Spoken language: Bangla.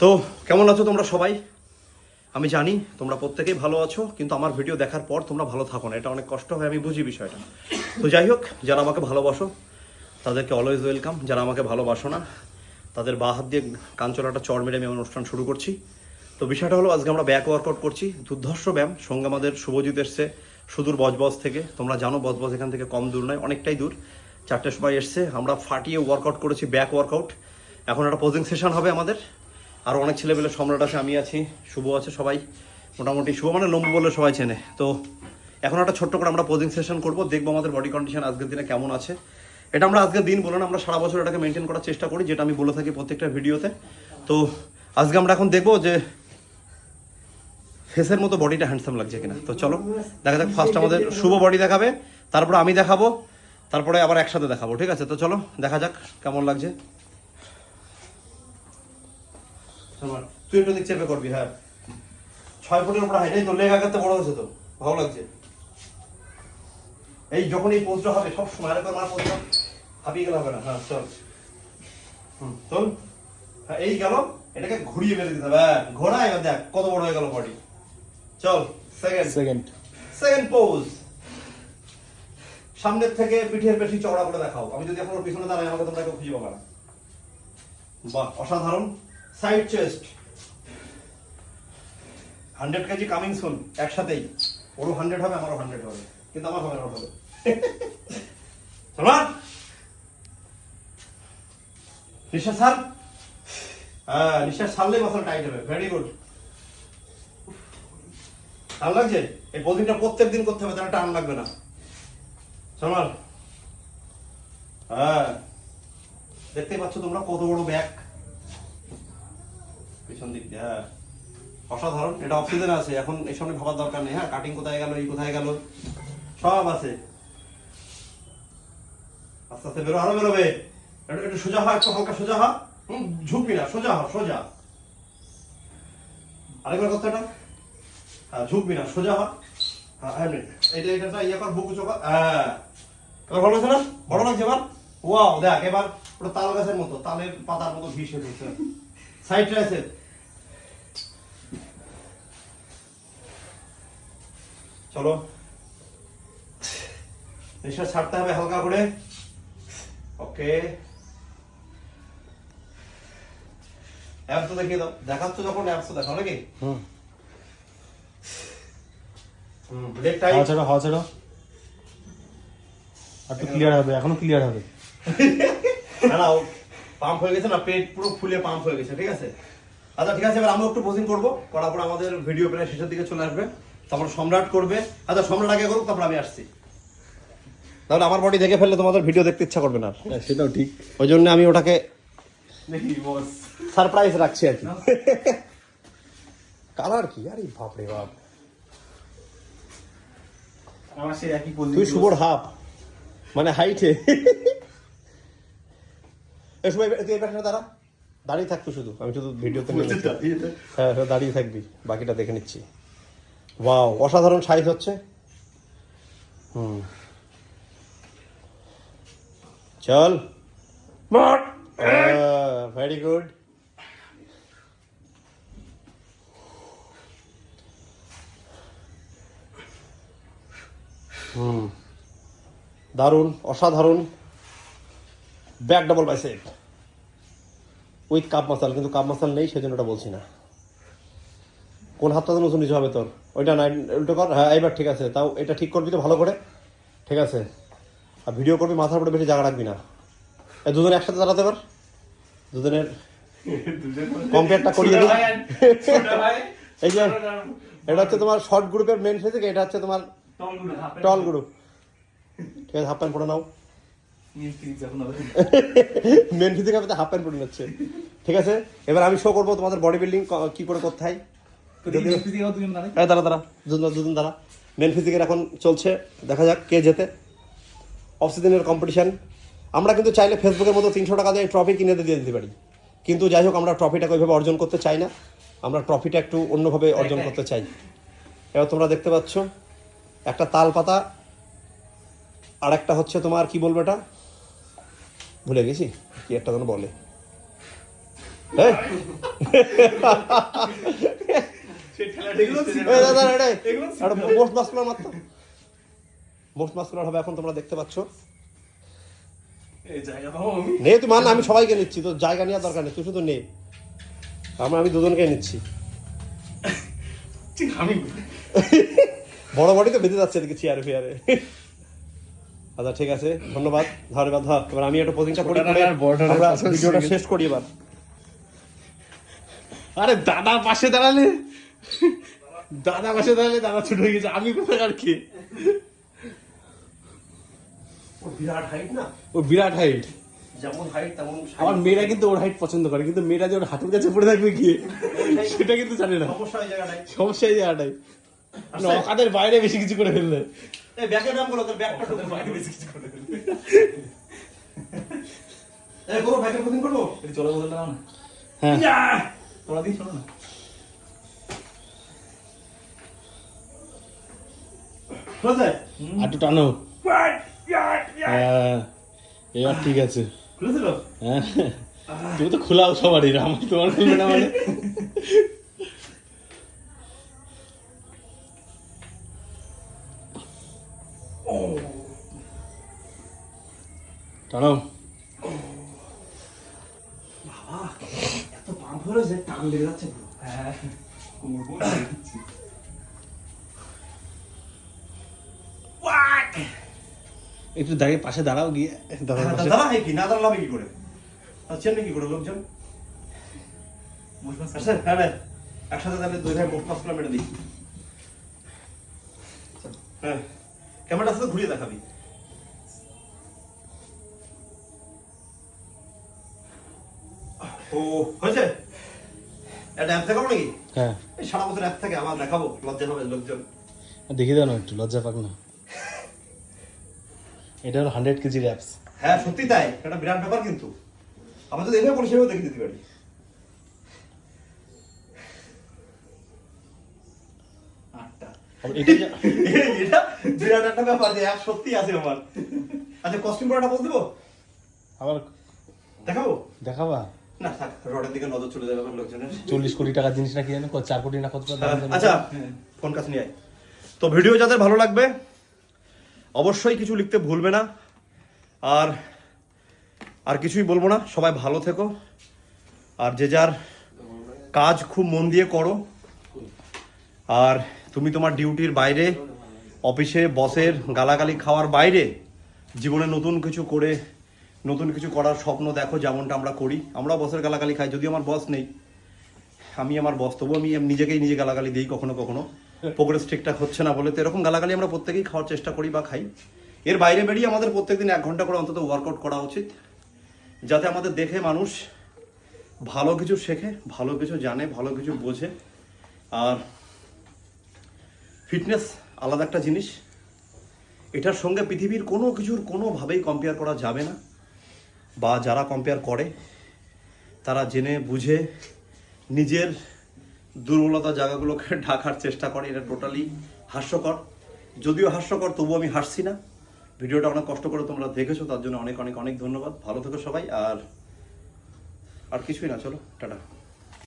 তো, কেমন আছো তোমরা সবাই? আমি জানি তোমরা প্রত্যেকেই ভালো আছো, কিন্তু আমার ভিডিও দেখার পর তোমরা ভালো থাকো না। এটা অনেক কষ্ট হয়, আমি বুঝি বিষয়টা। তো যাই হোক, যারা আমাকে ভালোবাসো, তাদেরকে অলওয়েজ ওয়েলকাম যারা আমাকে ভালোবাসো না, তাদের বা হাত দিয়ে কাঞ্চলাটা চড় মেরে আমি অনুষ্ঠান শুরু করছি। তো বিষয়টা হলো, আজকে আমরা ব্যাক ওয়ার্কআউট করছি। দুর্ধর্ষ ব্যায়াম, সঙ্গে আমাদের শুভজিৎ এসছে, সুদূর বজবজ থেকে। তোমরা জানো, বজবজ এখান থেকে কম দূর নয়, অনেকটাই দূর। চারটের সময় এসছে। আমরা ফাটিয়ে ওয়ার্কআউট করেছি ব্যাক ওয়ার্কআউট এখন একটা পোজিং সেশন হবে আমাদের। আরও অনেক ছেলেপেলে সম্রাট আছে, আমি আছি শুভ আছে সবাই। মোটামুটি শুভ মানে লম্বু বলে সবাই চেনে। তো এখন একটা ছোট্ট করে আমরা পোজিং সেশন করব, দেখব আমাদের বডি কন্ডিশন আজকের দিনে কেমন আছে। এটা আমরা আজকের দিন বলে না, আমরা সারা বছর এটাকে মেনটেন করার চেষ্টা করি, যেটা আমি বলে থাকি প্রত্যেকটা ভিডিওতে। তো আজকে আমরা এখন দেখব যে ফেসের মতো বডিটা হ্যান্ডসাম লাগছে কিনা। তো চলো, দেখা যাক ফার্স্ট আমাদের শুভ বডি দেখাবে, তারপর আমি দেখাবো। তারপরে আবার একসাথে দেখাবো ঠিক আছে? তো চলো দেখা যাক কেমন লাগছে। তুই একটু দিক চেপে করবি হ্যাঁ। ছয় ফুটের উপরে হাইটাই তো লেগ আগাতে বড় হয়েছে তো ভালো লাগছে। এই যখন এই পোস্টটা হবে সব সময় আরেকবার মার পোস্টটা হাবিয়ে গেলে হবে না হ্যাঁ চল। হুম চল। হ্যাঁ এই গেল এটাকে ঘুরিয়ে ফেলে দিতে হবে হ্যাঁ, ঘোড়া এবার দেখ কত বড় হয়ে গেল বডি চল সেকেন্ড সেকেন্ড সেকেন্ড পোজ সামনের থেকে পিঠের বেশি চওড়া করে দেখাও। আমি যদি এখন পিছনে দাঁড়াই, আমাকে তোমরা খুঁজে পাবে না। বাহ, অসাধারণ। Side chest hundred KG coming soon একসাথেই। ওরও হান্ড্রেড হবে, আমারও হান্ড্রেড হবে। কিন্তু আমার হবে হবে। নিঃশ্বাস ছাড়। হ্যাঁ নিঃশ্বাস ছাড়লেই মাসল টাইট হবে। ভেরি গুড টান লাগছে? এই পোজিংটা প্রত্যেক দিন করতে হবে, তাহলে টান লাগবে না। সালমান হ্যাঁ। দেখতেই পাচ্ছ তোমরা কত বড় ব্যাগ। পিছন দিক দিয়ে হ্যাঁ। অসাধারণ এটা অক্সিজেন আছে এখন এই সময় ভাবার দরকার নেই হ্যাঁ। কাটিং কোথায় গেল এই কোথায় গেল সব আছে। আস্তে আস্তে বেরো আরও বেরোবে। একটু একটু সোজা হয় একটু হালকা সোজা হয় হুম ঝুঁকবি না সোজা হ সোজা। আরেকবার এটা হ্যাঁ ঝুঁকবি না সোজা হ্যাঁ হ্যাঁ এটা ইয়ে কর বুক উঁচু কর। হ্যাঁ। এবার ভালো লাগছে না? বড় লাগছে এবার? ওয়াও দেখ এবার পুরো তাল গাছের মতো তালের পাতার মতো ভিসে দিচ্ছে সাইড রয়েছে চলো। নিঃশ্বাস ছাড়তে হবে হালকা করে। ওকে অ্যাপস তো দেখিয়ে দাও। দেখাচ্ছ যখন অ্যাপস দেখাও নাকি? হুম। হুম লেগ টাইট হাওয়া ছাড়ো হাওয়া ছাড়ো। আর তো ক্লিয়ার হবে এখনও ক্লিয়ার হবে। না না পাম্প হয়ে গেছে না পেট পুরো ফুলে পাম্প হয়ে গেছে ঠিক আছে? আচ্ছা ঠিক আছে এবার আমরা একটু পোজিং করব করার পর আমাদের ভিডিও প্রায় শেষের দিকে চলে আসবে। তারপর সম্রাট করবে। আচ্ছা সম্রাট আগে করুক তারপর আমি আসছি। তাহলে আমার বডি দেখে ফেললে তোমাদের ভিডিও দেখতে ইচ্ছা করবে না হ্যাঁ, সেটাও ঠিক। ওই জন্য আমি ওটাকে দেখি সারপ্রাইজ রাখছি আর কি। কালার কি? আরে বাপ রে বাপ। আমার সেই একই পদ্ধতি তুই শুভর হাফ। মানে হাইটে সময় দাঁড়া। দাঁড়িয়ে থাকতো শুধু। আমি শুধু ভিডিওতে। হ্যাঁ হ্যাঁ, দাঁড়িয়ে থাকবি। বাকিটা দেখে নিচ্ছি। ওয়াও অসাধারণ সাইজ হচ্ছে। হুম। চল। ভেরি গুড হুম। দারুণ অসাধারণ। Back double bicep with cup muscle কিন্তু কাপ মাসাল নেই সেজন্য ওটা বলছি না। কোন হাতটা যেন উঁচু নিচু হবে তোর? ওইটা নাই উল্টো কর। হ্যাঁ এবার ঠিক আছে। তাও এটা ঠিক করবি তো ভালো করে? ঠিক আছে। আর ভিডিও করবি মাথার উপরে বেশি জায়গা রাখবি না। এই দুজনে একসাথে দাঁড়াতে পার? দুজনের কম্পেয়ারটা করিয়ে দিই এই যে এটা হচ্ছে তোমার শর্ট গ্রুপের মেন ফিজিক এটা হচ্ছে তোমার টল গ্রুপ ঠিক আছে হাফ প্যান্ট পরে নাও। মেন ফিজিক হবে হাফ প্যান্ট পরে নিচ্ছে। ঠিক আছে এবার আমি শো করব তোমাদের বডি বিল্ডিং কি করে করতে হয়। দাঁড়া দাঁড়া দুজন দুজন দাঁড়া। মেন ফিজিকের এখন চলছে দেখা যাক কে জেতে। অফ সিজনের কম্পিটিশন আমরা কিন্তু চাইলে ফেসবুকের মতো তিনশো টাকা দিয়ে ট্রফি কিনে দিয়ে দিতে পারি। কিন্তু যাই হোক আমরা ট্রফিটাকে ওইভাবে অর্জন করতে চাই না। আমরা ট্রফিটা একটু অন্যভাবে অর্জন করতে চাই। এবার তোমরা দেখতে পাচ্ছ একটা তাল পাতা আর একটা হচ্ছে তোমার কি বলব এটা? ভুলে গেছি। কি একটা যেন বলে। মাত্র। হবে এখন তোমরা দেখতে পাচ্ছ। নে তুই মান আমি সবাইকে নিচ্ছি। তো জায়গা নেওয়ার দরকার নেই তুই শুধু নে। আমরা আমি দুজনকে নিচ্ছি। বড় বডি তো বেঁধে যাচ্ছে এদিকে চেয়ারে ফেয়ারে আচ্ছা ঠিক আছে ধন্যবাদ ধর এবার ধর এবার আমি একটা পোজিংটা করি আমরা ভিডিওটা শেষ করি এবার। আরে দাদার পাশে দাঁড়ালে? দাদা পাশে দাঁড়ালে দাদা ছোট হয়ে গেছে আমি কোথায় আর কি? বিরাট হাইট না? ও বিরাট হাইট যেমন হাইট তেমন আমার মেয়েরা কিন্তু ওর হাইট পছন্দ করে কিন্তু মেয়েরা যে ওর হাঁটুর কাছে পড়ে থাকবে গিয়ে সেটা কিন্তু জানে না। সমস্যা এই জায়গাটাই সমস্যা এই জায়গাটাই বাইরে বেশি কিছু করে ফেললে। এই ব্যাকের নাম বলো তোর ব্যাকটা ঢুকবে বাইরে বেশি কিছু করে এই করো ব্যাকের পোজিং করব? চলো বলতে দাও না। হ্যাঁ। তোরা না। টানো। হ্যাঁ এবার ঠিক আছে। খুলেছিল? হ্যাঁ। তুমি তো খোলাও সবারই আমার তোমার খুলবে না মানে। টানো এত পাম্প হয়েছে টান লেগে যাচ্ছে পুরো। হ্যাঁ। একটু দাঁড়িয়ে পাশে দাঁড়াও গিয়ে হ্যাঁ, কি না দাঁড়ালে কি করে? চেন্নাই কি করে লোকজন? হ্যাঁ একসাথে তাহলে দুই ভাই মোট মেরে দিই। হ্যাঁ ক্যামেরাটা সাথে ঘুরিয়ে দেখাবি। ও হয়েছে? এটা অ্যাপ দেখাবো নাকি? হ্যাঁ। এই সারা বছর অ্যাপ থেকে আবার দেখাবো লজ্জা হবে লোকজন। দেখিয়ে দাও না একটু লজ্জা পাক না। এটা হলো হান্ড্রেড কেজির অ্যাপস হ্যাঁ সত্যি তাই এটা বিরাট ব্যাপার কিন্তু। আমরা যদি এভাবে সেভাবে দেখে দিতে পারি। এটা বিরাট একটা ব্যাপার যে এক সত্যি আছে আমার। আচ্ছা কস্টিউম পরাটা বল দেবো? আবার দেখাবো? দেখাবা? না থাক রডের দিকে নজর চলে যাবে লোকজনের। চল্লিশ কোটি টাকার জিনিস নাকি জানো চার কোটি না কত? আচ্ছা ফোন কাছে নিয়ে আয়। তো ভিডিও যাদের ভালো লাগবে অবশ্যই কিছু লিখতে ভুলবে না। আর আর কিছুই বলব না সবাই ভালো থেকো। আর যে যার কাজ খুব মন দিয়ে করো। আর তুমি তোমার ডিউটির বাইরে অফিসে বসের গালাগালি খাওয়ার বাইরে জীবনে নতুন কিছু করে নতুন কিছু করার স্বপ্ন দেখো, যেমনটা আমরা করি। আমরা বসের গালাগালি খাই, যদিও আমার বস নেই। আমি আমার বস তবু আমি নিজেকেই নিজে গালাগালি দিই কখনো কখনো। প্রোগ্রেস ঠিকঠাক হচ্ছে না বলে তো এরকম গালাগালি আমরা প্রত্যেকেই খাওয়ার চেষ্টা করি বা খাই। এর বাইরে বেরিয়ে আমাদের প্রত্যেকদিন এক ঘণ্টা করে অন্তত ওয়ার্কআউট করা উচিত। যাতে আমাদের দেখে মানুষ ভালো কিছু শেখে, ভালো কিছু জানে, ভালো কিছু বোঝে। আর ফিটনেস আলাদা একটা জিনিস। এটার সঙ্গে পৃথিবীর কোনো কিছুর কোনোভাবেই কম্পেয়ার করা যাবে না। বা যারা কম্পেয়ার করে, তারা জেনে বুঝে নিজের দুর্বলতা জায়গাগুলোকে ঢাকার চেষ্টা করে। এটা টোটালি হাস্যকর। যদিও হাস্যকর তবু আমি হাসছি না। ভিডিওটা অনেক কষ্ট করে তোমরা দেখেছ, তার জন্য অনেক অনেক অনেক ধন্যবাদ। ভালো থেকো সবাই, আর আর কিছুই না, চলো, টাটা।